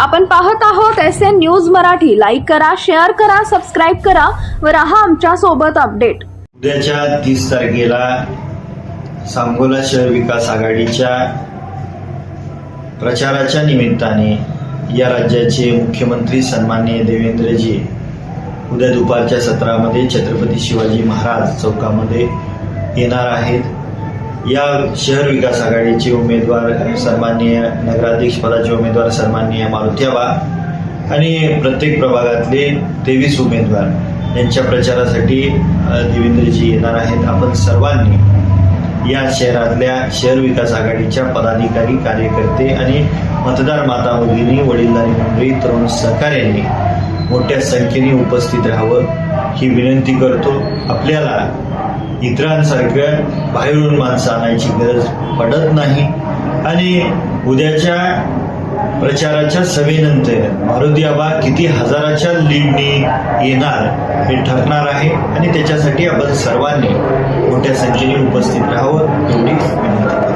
आपण पाहत आहोत S N news Marathi. Like करा शेअर करा सबस्क्राईब करा व राहा आमच्यासोबत अपडेट उद्याच्या तीस तारखेला सांगोला शहर विकास आघाडीच्या प्रचाराच्या निमित्ताने या राज्याचे मुख्यमंत्री सन्माननीय देवेंद्रजी उद्या दुपारच्या सत्रामध्ये छत्रपती शिवाजी महाराज चौकामध्ये येणार आहेत. या शहर विकास आघाडीचे उमेदवार सन्माननीय नगराध्यक्ष पदाचे उमेदवार सन्माननीय मारुत्याबा आणि प्रत्येक प्रभागातले तेवीस उमेदवार यांच्या प्रचारासाठी देवेंद्रजी येणार आहेत. आपण सर्वांनी या शहरातल्या शहर विकास आघाडीच्या पदाधिकारी कार्यकर्ते आणि मतदार माता मुलींनी वडीलधारी मंडळी तरुण सहकार्यांनी मोठ्या संख्येने उपस्थित राहावं ही विनंती करतो. आपल्याला इतरांसारख्या बाहेरून माणसं आणायची गरज पडत नाही. आणि उद्याच्या प्रचाराच्या सभेनंतर मारुती आबा किती हजाराच्या लीडनी येणार हे ठरणार आहे आणि त्याच्यासाठी आपण सर्वांनी मोठ्या संख्येने उपस्थित राहावं एवढी विनंती.